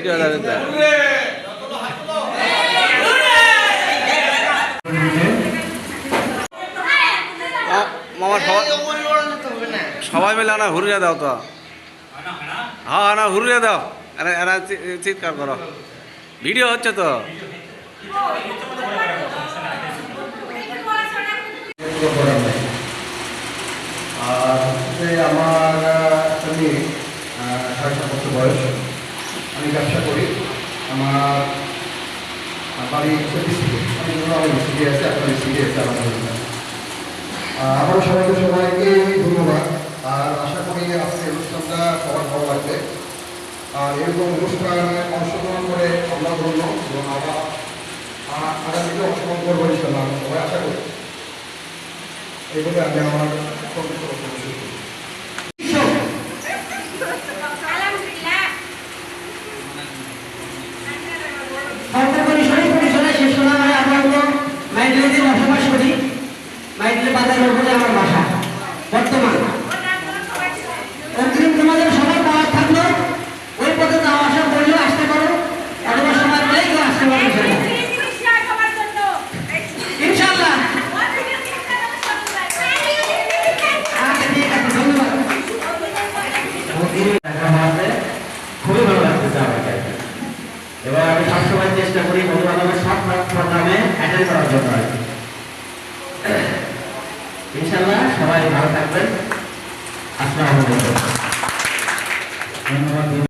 Video সবাই সবাই মিলে না হুরিয়ে দাও তো। হ্যাঁ হ্যাঁ না হুরিয়ে দাও। এরা এরা চিৎকার করো। ভিডিও হচ্ছে তো। আর আমার আমি সাড়ে সাত বছর বয়স। আমি ব্যবসা করি, আমার আমার বাড়ি আমার ডিস্ট্রিক্টে আছে, আপনার ডিস্ট্রিক্টে আছে আমার বাড়ি। আমারও সবাইকে সবাইকে ধন্যবাদ। আর আশা করি আজকে অনুষ্ঠানটা সবার ভালো লাগবে। আর এরকম অনুষ্ঠানে অংশগ্রহণ করে আমরা ধন্য এবং আবার আ- আগামীতে অংশগ্রহণ করব ইনশাল্লাহ সবাই আশা করি। এইভাবে আমি আমার দেখানো আমি সবসময় চেষ্টা করি বন্ধু জন্য আর কি ইনশাল্লাহ সবাই ভালো থাকবেন আসসালামু আলাইকুম। ধন্যবাদ।